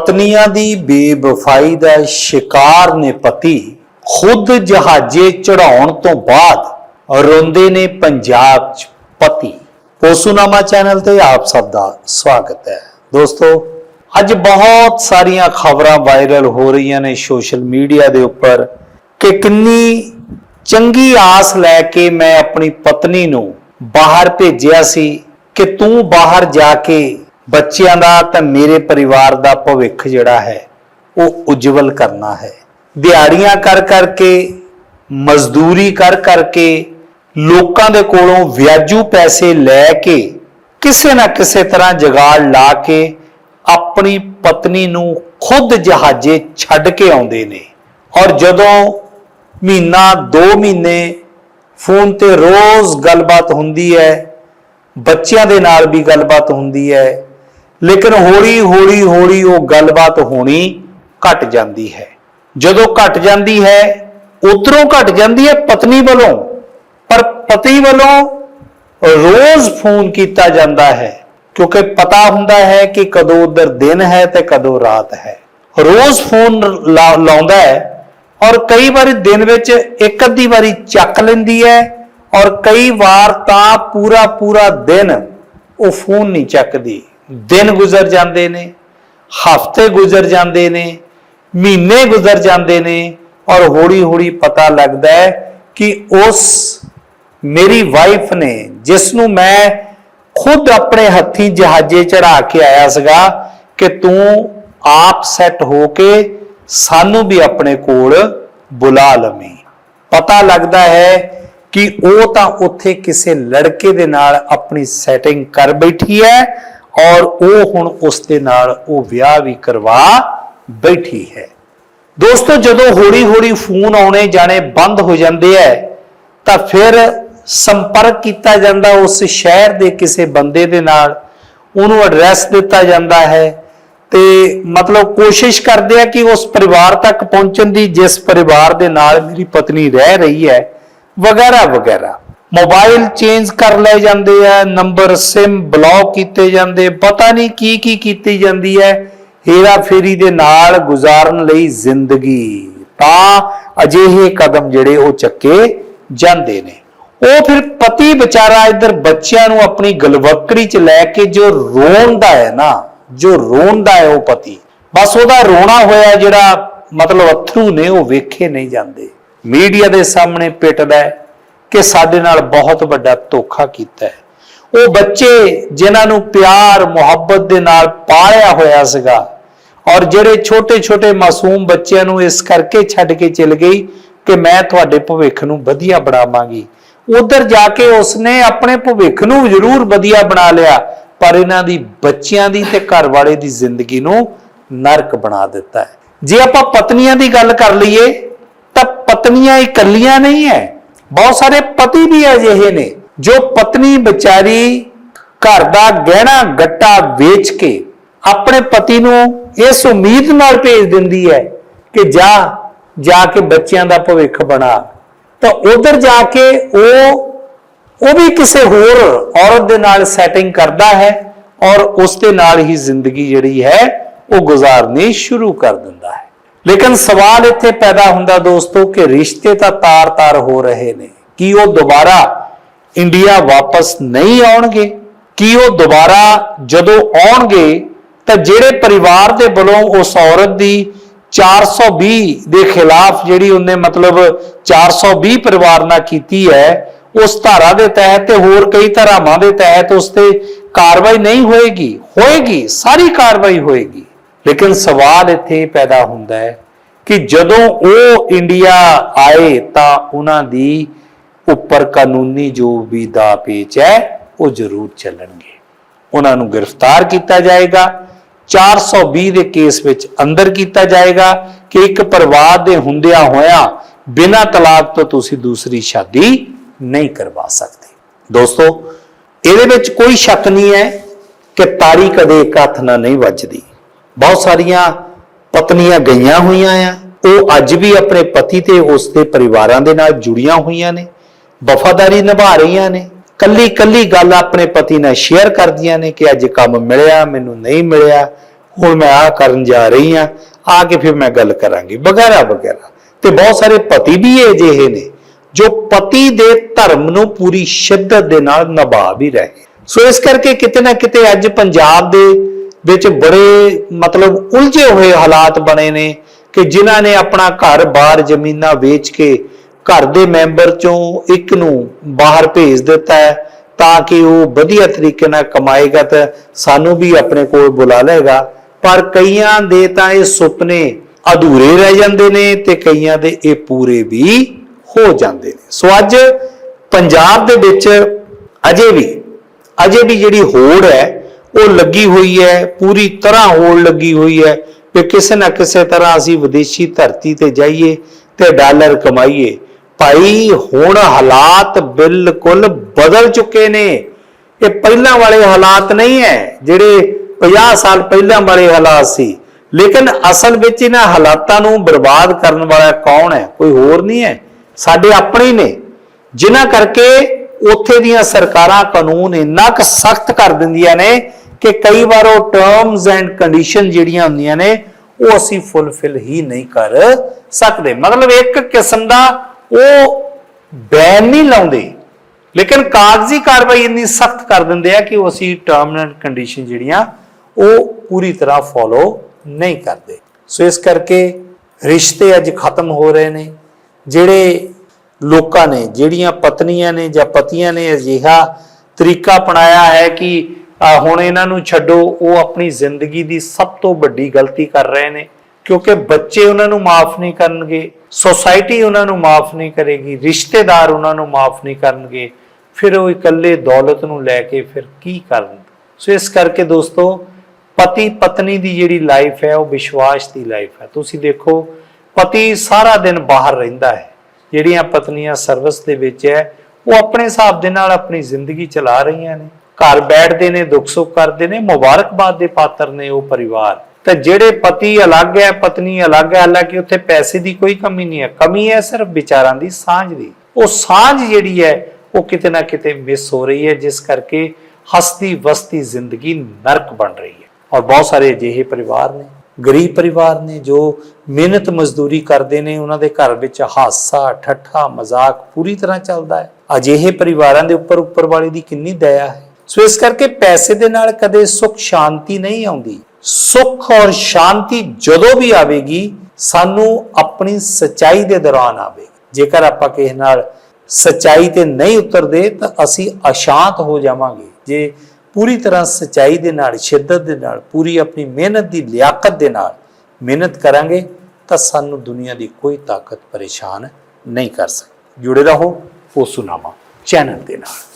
ਪਤਨੀਆਂ ਦੀ ਬੇਵਫਾਈ ਦਾ ਸ਼ਿਕਾਰ ਨੇ ਪਤੀ ਖੁਦ ਜਹਾਜ਼ੇ ਚੜਾਉਣ ਤੋਂ ਬਾਅਦ ਰੋਂਦੇ ਨੇ ਪੰਜਾਬ 'ਚ ਪਤੀ। ਪੋਸੂਨਾਮਾ ਚੈਨਲ ਤੇ ਆਪ ਸਭ ਦਾ ਸਵਾਗਤ ਹੈ। ਦੋਸਤੋ, ਅੱਜ ਬਹੁਤ ਸਾਰੀਆਂ ਖਬਰਾਂ ਵਾਇਰਲ ਹੋ ਰਹੀਆਂ ਨੇ ਸੋਸ਼ਲ ਮੀਡੀਆ ਦੇ ਉੱਪਰ ਕਿ ਕਿੰਨੀ ਚੰਗੀ ਆਸ ਲੈ ਕੇ ਮੈਂ ਆਪਣੀ ਪਤਨੀ ਨੂੰ ਬਾਹਰ ਭੇਜਿਆ ਸੀ ਕਿ ਤੂੰ ਬਾਹਰ ਜਾ ਕੇ ਬੱਚਿਆਂ ਦਾ ਤੇ ਮੇਰੇ ਪਰਿਵਾਰ ਦਾ ਭਵਿੱਖ ਜਿਹੜਾ ਹੈ, ਉਹ ਉਜਵਲ ਕਰਨਾ ਹੈ। ਦਿਹਾੜੀਆਂ ਕਰ ਕਰਕੇ, ਮਜ਼ਦੂਰੀ ਕਰ ਕਰਕੇ, ਲੋਕਾਂ ਦੇ ਕੋਲੋਂ ਵਿਆਜੂ ਪੈਸੇ ਲੈ ਕੇ, ਕਿਸੇ ਨਾ ਕਿਸੇ ਤਰ੍ਹਾਂ ਜਗਾੜ ਲਾ ਕੇ, ਆਪਣੀ ਪਤਨੀ ਨੂੰ ਖੁਦ ਜਹਾਜ਼ੇ ਛੱਡ ਕੇ ਆਉਂਦੇ ਨੇ। ਔਰ ਜਦੋਂ ਮਹੀਨਾ 2 ਮਹੀਨੇ ਫੋਨ ਤੇ ਰੋਜ਼ ਗੱਲਬਾਤ ਹੁੰਦੀ ਹੈ, ਬੱਚਿਆਂ ਦੇ ਨਾਲ ਵੀ ਗੱਲਬਾਤ ਹੁੰਦੀ ਹੈ ਲੇਕਿਨ ਹੌਲੀ ਹੌਲੀ ਹੌਲੀ ਉਹ ਗੱਲਬਾਤ ਹੋਣੀ ਘਟ ਜਾਂਦੀ ਹੈ। ਜਦੋਂ ਘਟ ਜਾਂਦੀ ਹੈ ਉਧਰੋਂ ਘਟ ਜਾਂਦੀ ਹੈ ਪਤਨੀ ਵੱਲੋਂ, ਪਰ ਪਤੀ ਵੱਲੋਂ ਰੋਜ਼ ਫੋਨ ਕੀਤਾ ਜਾਂਦਾ ਹੈ, ਕਿਉਂਕਿ ਪਤਾ ਹੁੰਦਾ ਹੈ ਕਿ ਕਦੋਂ ਉਧਰ ਦਿਨ ਹੈ ਤੇ ਕਦੋਂ ਰਾਤ ਹੈ। ਰੋਜ਼ ਫੋਨ ਲਾ- ਲਾਉਂਦਾ ਹੈ ਔਰ ਕਈ ਵਾਰੀ ਦਿਨ ਵਿੱਚ ਇੱਕ ਅੱਧੀ ਵਾਰੀ ਚੱਕ ਲੈਂਦੀ ਹੈ ਔਰ ਕਈ ਵਾਰ ਤਾਂ ਪੂਰਾ ਪੂਰਾ ਦਿਨ ਉਹ ਫੋਨ ਨਹੀਂ ਚੱਕਦੀ। ਦਿਨ ਗੁਜ਼ਰ ਜਾਂਦੇ ਨੇ, ਹਫ਼ਤੇ ਗੁਜ਼ਰ ਜਾਂਦੇ ਨੇ, ਮਹੀਨੇ ਗੁਜ਼ਰ ਜਾਂਦੇ ਨੇ ਔਰ ਹੌਲੀ ਹੌਲੀ ਪਤਾ ਲੱਗਦਾ ਹੈ ਕਿ ਉਸ ਮੇਰੀ ਵਾਈਫ ਨੇ, ਜਿਸ ਨੂੰ ਮੈਂ ਖੁਦ ਆਪਣੇ ਹੱਥੀਂ ਜਹਾਜ਼ੇ ਚੜਾ ਕੇ ਆਇਆ ਸੀਗਾ ਕਿ ਤੂੰ ਆਪ ਸੈੱਟ ਹੋ ਕੇ ਸਾਨੂੰ ਵੀ ਆਪਣੇ ਕੋਲ ਬੁਲਾ ਲਵੇਂ। ਪਤਾ ਲੱਗਦਾ ਹੈ ਕਿ ਉਹ ਤਾਂ ਉੱਥੇ ਕਿਸੇ ਲੜਕੇ ਦੇ ਨਾਲ ਆਪਣੀ ਸੈਟਿੰਗ ਕਰ ਬੈਠੀ ਹੈ ਔਰ ਉਹ ਹੁਣ ਉਸ ਦੇ ਨਾਲ ਉਹ ਵਿਆਹ ਵੀ ਕਰਵਾ ਬੈਠੀ ਹੈ। ਦੋਸਤੋ, ਜਦੋਂ ਹੌਲੀ ਹੌਲੀ ਫੋਨ ਆਉਣੇ ਜਾਣੇ ਬੰਦ ਹੋ ਜਾਂਦੇ ਐ, ਤਾਂ ਫਿਰ ਸੰਪਰਕ ਕੀਤਾ ਜਾਂਦਾ ਉਸ ਸ਼ਹਿਰ ਦੇ ਕਿਸੇ ਬੰਦੇ ਦੇ ਨਾਲ। ਉਹਨੂੰ ਐਡਰੈਸ ਦਿੱਤਾ ਜਾਂਦਾ ਹੈ ਤੇ ਮਤਲਬ ਕੋਸ਼ਿਸ਼ ਕਰਦੇ ਆ ਕਿ ਉਸ ਪਰਿਵਾਰ ਤੱਕ ਪਹੁੰਚਣ ਦੀ, ਜਿਸ ਪਰਿਵਾਰ ਦੇ ਨਾਲ ਮੇਰੀ ਪਤਨੀ ਰਹਿ ਰਹੀ ਹੈ ਵਗੈਰਾ ਵਗੈਰਾ ਮੋਬਾਈਲ ਚੇਂਜ ਕਰ ਲਏ ਜਾਂਦੇ ਆ, ਨੰਬਰ ਸਿਮ ਬਲੌਕ ਕੀਤੇ ਜਾਂਦੇ, ਪਤਾ ਨਹੀਂ ਕੀ ਕੀ ਕੀਤੀ ਜਾਂਦੀ ਹੈ। ਹੇਰਾ ਫੇਰੀ ਦੇ ਨਾਲ ਗੁਜ਼ਾਰਨ ਲਈ ਜ਼ਿੰਦਗੀ। ਤਾਂ ਅਜਿਹੇ ਕਦਮ ਜਿਹੜੇ ਉਹ ਚੱਕੇ ਜਾਂਦੇ ਨੇ। ਉਹ ਫਿਰ ਪਤੀ ਵਿਚਾਰਾ ਇੱਧਰ ਬੱਚਿਆਂ ਨੂੰ ਆਪਣੀ ਗਲਵਕੜੀ 'ਚ ਲੈ ਕੇ ਜੋ ਰੋਂਦਾ ਹੈ ਨਾ, ਜੋ ਰੋਂਦਾ ਹੈ ਉਹ ਪਤੀ, ਬਸ ਉਹਦਾ ਰੋਣਾ ਹੋਇਆ ਜਿਹੜਾ ਮਤਲਬ ਅਥਰੂ ਨੇ, ਉਹ ਵੇਖੇ ਨਹੀਂ ਜਾਂਦੇ। ਮੀਡੀਆ ਦੇ ਸਾਹਮਣੇ ਪਿੱਟਦਾ ਹੈ। ਕਿ ਸਾਡੇ ਨਾਲ ਬਹੁਤ ਵੱਡਾ ਧੋਖਾ ਕੀਤਾ ਹੈ। ਉਹ ਬੱਚੇ ਜਿਨ੍ਹਾਂ ਨੂੰ ਪਿਆਰ, ਮੁਹੱਬਤ ਦੇ ਨਾਲ ਪਾਲਿਆ ਹੋਇਆ ਸੀਗਾ ਔਰ ਜਿਹੜੇ ਛੋਟੇ-ਛੋਟੇ ਮਾਸੂਮ ਬੱਚਿਆਂ ਨੂੰ ਇਸ ਕਰਕੇ ਛੱਡ ਕੇ ਚਲ ਗਈ ਕਿ ਮੈਂ ਤੁਹਾਡੇ ਭਵਿੱਖ ਨੂੰ ਵਧੀਆ ਬਣਾਵਾਂਗੀ। ਉਧਰ ਜਾ ਕੇ ਉਸਨੇ ਆਪਣੇ ਭਵਿੱਖ ਨੂੰ ਜ਼ਰੂਰ ਵਧੀਆ ਬਣਾ ਲਿਆ, ਪਰ ਇਹਨਾਂ ਦੀ ਬੱਚਿਆਂ ਦੀ ਤੇ ਘਰ ਵਾਲੇ ਦੀ ਜ਼ਿੰਦਗੀ ਨੂੰ ਨਰਕ ਬਣਾ ਦਿੱਤਾ ਹੈ। ਜੇ ਆਪਾਂ ਪਤਨੀਆਂ ਦੀ ਗੱਲ ਕਰ ਲਈਏ, ਤਾਂ ਪਤਨੀਆਂ ਇਕੱਲੀਆਂ ਨਹੀਂ ਹੈ। ਬਹੁਤ ਸਾਰੇ ਪਤੀ ਵੀ ਅਜਿਹੇ ਨੇ ਜੋ ਪਤਨੀ ਵਿਚਾਰੀ ਘਰ ਦਾ ਗਹਿਣਾ ਗੱਟਾ ਵੇਚ ਕੇ ਆਪਣੇ ਪਤੀ ਨੂੰ ਇਸ ਉਮੀਦ ਨਾਲ ਭੇਜ ਦਿੰਦੀ ਹੈ ਕਿ ਜਾ ਜਾ ਕੇ ਬੱਚਿਆਂ ਦਾ ਭਵਿੱਖ ਬਣਾ। ਤਾਂ ਉਧਰ ਜਾ ਕੇ ਉਹ ਉਹ ਵੀ ਕਿਸੇ ਹੋਰ ਔਰਤ ਦੇ ਨਾਲ ਸੈਟਿੰਗ ਕਰਦਾ ਹੈ ਔਰ ਉਸ ਦੇ ਨਾਲ ਹੀ ਜ਼ਿੰਦਗੀ ਜਿਹੜੀ ਹੈ ਉਹ ਗੁਜ਼ਾਰਨੀ ਸ਼ੁਰੂ ਕਰ ਦਿੰਦਾ ਹੈ। ਲੇਕਿਨ ਸਵਾਲ ਇੱਥੇ ਪੈਦਾ ਹੁੰਦਾ ਦੋਸਤੋ ਕਿ ਰਿਸ਼ਤੇ ਤਾਂ ਤਾਰ-ਤਾਰ ਹੋ ਰਹੇ ਨੇ। ਕੀ ਉਹ ਦੁਬਾਰਾ ਇੰਡੀਆ ਵਾਪਸ ਨਹੀਂ ਆਉਣਗੇ? ਕੀ ਉਹ ਦੁਬਾਰਾ ਜਦੋਂ ਆਉਣਗੇ, ਤਾਂ ਜਿਹੜੇ ਪਰਿਵਾਰ ਦੇ ਵੱਲੋਂ ਉਸ ਔਰਤ ਦੀ 420 ਦੇ ਖਿਲਾਫ ਜਿਹੜੀ ਉਹਨੇ ਮਤਲਬ 420 ਪਰਿਵਾਰ ਨਾਲ ਕੀਤੀ ਹੈ, ਉਸ ਧਾਰਾ ਦੇ ਤਹਿਤ ਤੇ ਹੋਰ ਕਈ ਧਾਰਾਵਾਂ ਦੇ ਤਹਿਤ ਉਸ ਤੇ ਕਾਰਵਾਈ ਨਹੀਂ ਹੋਏਗੀ? ਹੋਏਗੀ, ਸਾਰੀ ਕਾਰਵਾਈ ਹੋਏਗੀ। ਲੇਕਿਨ ਸਵਾਲ ਇੱਥੇ ਪੈਦਾ ਹੁੰਦਾ ਹੈ ਕਿ ਜਦੋਂ ਉਹ ਇੰਡੀਆ ਆਏ ਤਾਂ ਉਹਨਾਂ ਦੀ ਉੱਪਰ ਕਾਨੂੰਨੀ ਜੋ ਵੀ ਦਾ ਪੇਚ ਹੈ, ਉਹ ਜ਼ਰੂਰ ਚੱਲਣਗੇ। ਉਹਨਾਂ ਨੂੰ ਗ੍ਰਿਫਤਾਰ ਕੀਤਾ ਜਾਏਗਾ 420 ਦੇ ਕੇਸ ਵਿੱਚ ਅੰਦਰ ਕੀਤਾ ਜਾਏਗਾ ਕਿ ਇੱਕ ਪਰਿਵਾਰ ਦੇ ਹੁੰਦਿਆਂ ਹੋਇਆਂ ਬਿਨਾਂ ਤਲਾਕ ਤੋਂ ਤੁਸੀਂ ਦੂਸਰੀ ਸ਼ਾਦੀ ਨਹੀਂ ਕਰਵਾ ਸਕਦੇ। ਦੋਸਤੋ, ਇਹਦੇ ਵਿੱਚ ਕੋਈ ਸ਼ੱਕ ਨਹੀਂ ਹੈ ਕਿ ਤਾੜੀ ਕਦੇ ਇੱਕ ਹੱਥ ਨਾਲ ਨਹੀਂ ਵੱਜਦੀ। ਬਹੁਤ ਸਾਰੀਆਂ ਪਤਨੀਆਂ ਗਈਆਂ ਹੋਈਆਂ ਆ। ਉਹ ਅੱਜ ਵੀ ਆਪਣੇ ਪਤੀ ਤੇ ਉਸ ਦੇ ਪਰਿਵਾਰਾਂ ਦੇ ਨਾਲ ਜੁੜੀਆਂ ਹੋਈਆਂ ਨੇ, ਵਫਾਦਾਰੀ ਨਿਭਾ ਰਹੀਆਂ ਨੇ। ਕੱਲੀ ਕੱਲੀ ਗੱਲ ਆਪਣੇ ਪਤੀ ਨਾਲ ਸ਼ੇਅਰ ਕਰਦੀਆਂ ਨੇ ਕਿ ਅੱਜ ਕੰਮ ਮਿਲਿਆ, ਮੈਨੂੰ ਨਹੀਂ ਮਿਲਿਆ, ਹੁਣ ਮੈਂ ਆ ਕਰਨ ਜਾ ਰਹੀ ਆ ਆ ਕੇ ਫਿਰ ਮੈਂ ਗੱਲ ਕਰਾਂਗੀ, ਵਗੈਰਾ ਵਗੈਰਾ। ਤੇ ਬਹੁਤ ਸਾਰੇ ਪਤੀ ਵੀ ਇਹ ਜਿਹੇ ਨੇ, ਜੋ ਪਤੀ ਦੇ ਧਰਮ ਨੂੰ ਪੂਰੀ ਸ਼ਿੱਦਤ ਦੇ ਨਾਲ ਨਿਭਾ ਵੀ ਰਹੇ ਸੋ ਇਸ ਕਰਕੇ ਕਿਤੇ ਨਾ ਕਿਤੇ ਅੱਜ ਪੰਜਾਬ ਦੇ ਵਿੱਚ ਬੜੇ ਮਤਲਬ ਉਲਝੇ ਹੋਏ ਹਾਲਾਤ ਬਣੇ ਨੇ ਕਿ ਜਿਨ੍ਹਾਂ ਨੇ ਆਪਣਾ ਘਰ-ਬਾਰ ਜ਼ਮੀਨਾਂ ਵੇਚ ਕੇ ਘਰ ਦੇ ਮੈਂਬਰ ਚੋਂ ਇੱਕ ਨੂੰ ਬਾਹਰ ਭੇਜ ਦਿੱਤਾ ਹੈ ਤਾਂ ਕਿ ਉਹ ਵਧੀਆ ਤਰੀਕੇ ਨਾਲ ਕਮਾਏਗਾ ਤਾਂ ਸਾਨੂੰ ਵੀ ਆਪਣੇ ਕੋਲ ਬੁਲਾ ਲਏਗਾ। ਪਰ ਕਈਆਂ ਦੇ ਤਾਂ ਇਹ ਸੁਪਨੇ ਅਧੂਰੇ ਰਹਿ ਜਾਂਦੇ ਨੇ ਤੇ ਕਈਆਂ ਦੇ ਇਹ ਪੂਰੇ ਵੀ ਹੋ ਜਾਂਦੇ ਨੇ। ਸੋ ਅੱਜ ਪੰਜਾਬ ਦੇ ਵਿੱਚ ਅਜੇ ਵੀ ਅਜੇ ਵੀ ਜਿਹੜੀ ਹੋੜ ਹੈ ਉਹ ਲੱਗੀ ਹੋਈ ਹੈ, ਪੂਰੀ ਤਰ੍ਹਾਂ ਹੋਣ ਲੱਗੀ ਹੋਈ ਹੈ ਕਿ ਕਿਸੇ ਨਾ ਕਿਸੇ ਤਰ੍ਹਾਂ ਅਸੀਂ ਵਿਦੇਸ਼ੀ ਧਰਤੀ ਤੇ ਜਾਈਏ ਤੇ ਡਾਲਰ ਕਮਾਈਏ। ਭਾਈ, ਹੁਣ ਹਾਲਾਤ ਬਿਲਕੁਲ ਬਦਲ ਚੁੱਕੇ ਨੇ। ਇਹ ਪਹਿਲਾਂ ਵਾਲੇ ਹਾਲਾਤ ਨਹੀਂ ਹੈ, ਜਿਹੜੇ 50 ਸਾਲ ਪਹਿਲਾਂ ਵਾਲੇ ਹਾਲਾਤ ਸੀ। ਲੇਕਿਨ ਅਸਲ ਵਿੱਚ ਇਹਨਾਂ ਹਾਲਾਤਾਂ ਨੂੰ ਬਰਬਾਦ ਕਰਨ ਵਾਲਾ ਕੌਣ ਹੈ? ਕੋਈ ਹੋਰ ਨਹੀਂ ਹੈ। ਸਾਡੇ ਆਪਣੇ ਨੇ। ਜਿਨ੍ਹਾਂ ਕਰਕੇ ਉੱਥੇ ਦੀਆਂ ਸਰਕਾਰਾਂ ਕਾਨੂੰਨ ਇੰਨਾ ਕੁ ਸਖਤ ਕਰ ਦਿੰਦੀਆਂ ਨੇ ਕਿ ਕਈ ਵਾਰ ਉਹ ਟਰਮਸ ਐਂਡ ਕੰਡੀਸ਼ਨ ਜਿਹੜੀਆਂ ਹੁੰਦੀਆਂ ਨੇ, ਉਹ ਅਸੀਂ ਫੁੱਲਫਿਲ ਹੀ ਨਹੀਂ ਕਰ ਸਕਦੇ। ਮਤਲਬ ਇੱਕ ਕਿਸਮ ਦਾ ਉਹ ਬੈਨ ਨਹੀਂ ਲਾਉਂਦੇ, ਲੇਕਿਨ ਕਾਗਜ਼ੀ ਕਾਰਵਾਈ ਇੰਨੀ ਸਖਤ ਕਰ ਦਿੰਦੇ ਆ ਕਿ ਉਹ ਅਸੀਂ ਟਰਮ ਐਂਡ ਕੰਡੀਸ਼ਨ ਜਿਹੜੀਆਂ, ਉਹ ਪੂਰੀ ਤਰ੍ਹਾਂ ਫੋਲੋ ਨਹੀਂ ਕਰਦੇ। ਸੋ ਇਸ ਕਰਕੇ ਰਿਸ਼ਤੇ ਅੱਜ ਖਤਮ ਹੋ ਰਹੇ ਨੇ। ਜਿਹੜੇ ਲੋਕਾਂ ਨੇ, ਜਿਹੜੀਆਂ ਪਤਨੀਆਂ ਨੇ ਜਾਂ ਪਤੀਆਂ ਨੇ ਅਜਿਹਾ ਤਰੀਕਾ ਅਪਣਾਇਆ ਹੈ ਕਿ ਹੁਣ ਇਹਨਾਂ ਨੂੰ ਛੱਡੋ, ਉਹ ਆਪਣੀ ਜ਼ਿੰਦਗੀ ਦੀ ਸਭ ਤੋਂ ਵੱਡੀ ਗਲਤੀ ਕਰ ਰਹੇ ਨੇ, ਕਿਉਂਕਿ ਬੱਚੇ ਉਹਨਾਂ ਨੂੰ ਮਾਫ ਨਹੀਂ ਕਰਨਗੇ, ਸੋਸਾਇਟੀ ਉਹਨਾਂ ਨੂੰ ਮਾਫ ਨਹੀਂ ਕਰੇਗੀ, ਰਿਸ਼ਤੇਦਾਰ ਉਹਨਾਂ ਨੂੰ ਮਾਫ ਨਹੀਂ ਕਰਨਗੇ, ਫਿਰ ਉਹ ਇਕੱਲੇ ਦੌਲਤ ਨੂੰ ਲੈ ਕੇ ਫਿਰ ਕੀ ਕਰਨ? ਸੋ ਇਸ ਕਰਕੇ ਦੋਸਤੋ, ਪਤੀ ਪਤਨੀ ਦੀ ਜਿਹੜੀ ਲਾਈਫ ਹੈ, ਉਹ ਵਿਸ਼ਵਾਸ ਦੀ ਲਾਈਫ ਹੈ। ਤੁਸੀਂ ਦੇਖੋ, ਪਤੀ ਸਾਰਾ ਦਿਨ ਬਾਹਰ ਰਹਿੰਦਾ ਹੈ, ਜਿਹੜੀਆਂ ਪਤਨੀਆਂ ਸਰਵਿਸ ਦੇ ਵਿੱਚ ਹੈ, ਉਹ ਆਪਣੇ ਹਿਸਾਬ ਦੇ ਨਾਲ ਆਪਣੀ ਜ਼ਿੰਦਗੀ ਚਲਾ ਰਹੀਆਂ ਨੇ। ਘਰ ਬੈਠਦੇ ਨੇ, ਦੁੱਖ ਸੁੱਖ ਕਰਦੇ ਨੇ, ਮੁਬਾਰਕਬਾਦ ਦੇ ਪਾਤਰ ਨੇ ਉਹ ਪਰਿਵਾਰ। ਤਾਂ ਜਿਹੜੇ ਪਤੀ ਅਲੱਗ ਹੈ, ਪਤਨੀ ਅਲੱਗ ਹੈ, ਹਾਲਾਂਕਿ ਉੱਥੇ ਪੈਸੇ ਦੀ ਕੋਈ ਕਮੀ ਨਹੀਂ ਹੈ, ਕਮੀ ਹੈ ਸਿਰਫ ਵਿਚਾਰਾਂ ਦੀ ਸਾਂਝ ਦੀ। ਉਹ ਸਾਂਝ ਜਿਹੜੀ ਹੈ, ਉਹ ਕਿਤੇ ਨਾ ਕਿਤੇ ਮਿਸ ਹੋ ਰਹੀ ਹੈ, ਜਿਸ ਕਰਕੇ ਹਸਤੀ ਵਸਤੀ ਜ਼ਿੰਦਗੀ ਨਰਕ ਬਣ ਰਹੀ ਹੈ। ਔਰ ਬਹੁਤ ਸਾਰੇ ਅਜਿਹੇ ਪਰਿਵਾਰ ਨੇ, ਗਰੀਬ ਪਰਿਵਾਰ ਨੇ, ਜੋ ਮਿਹਨਤ ਮਜ਼ਦੂਰੀ ਕਰਦੇ ਨੇ, ਉਹਨਾਂ ਦੇ ਘਰ ਵਿੱਚ ਹਾਸਾ, ਠੱਠਾ, ਮਜ਼ਾਕ ਪੂਰੀ ਤਰ੍ਹਾਂ ਚੱਲਦਾ ਹੈ। ਅਜਿਹੇ ਪਰਿਵਾਰਾਂ ਦੇ ਉੱਪਰ ਉੱਪਰ ਵਾਲੇ ਦੀ ਕਿੰਨੀ ਦਇਆ ਹੈ। ਸੋ ਇਸ ਕਰਕੇ ਪੈਸੇ ਦੇ ਨਾਲ ਕਦੇ ਸੁੱਖ, ਸ਼ਾਂਤੀ ਨਹੀਂ ਆਉਂਦੀ। ਸੁੱਖ ਔਰ ਸ਼ਾਂਤੀ ਜਦੋਂ ਵੀ ਆਵੇਗੀ, ਸਾਨੂੰ ਆਪਣੀ ਸਚਾਈ ਦੇ ਦੌਰਾਨ ਆਵੇਗੀ। ਜੇਕਰ ਆਪਾਂ ਕਿਸੇ ਨਾਲ ਸਚਾਈ ਤੇ ਨਹੀਂ ਉਤਰਦੇ, ਤਾਂ ਅਸੀਂ ਅਸ਼ਾਂਤ ਹੋ ਜਾਵਾਂਗੇ। ਜੇ ਪੂਰੀ ਤਰ੍ਹਾਂ ਸਚਾਈ ਦੇ ਨਾਲ, ਸ਼ਿੱਦਤ ਦੇ ਨਾਲ, ਪੂਰੀ ਆਪਣੀ ਮਿਹਨਤ ਦੀ ਲਿਆਕਤ ਦੇ ਨਾਲ ਮਿਹਨਤ ਕਰਾਂਗੇ, ਤਾਂ ਸਾਨੂੰ ਦੁਨੀਆ ਦੀ ਕੋਈ ਤਾਕਤ ਪਰੇਸ਼ਾਨ ਨਹੀਂ ਕਰ ਸਕਦੀ। ਜੁੜੇ ਰਹੋ ਉਹ ਸੁਨਾਮਾ ਚੈਨਲ ਦੇ ਨਾਲ।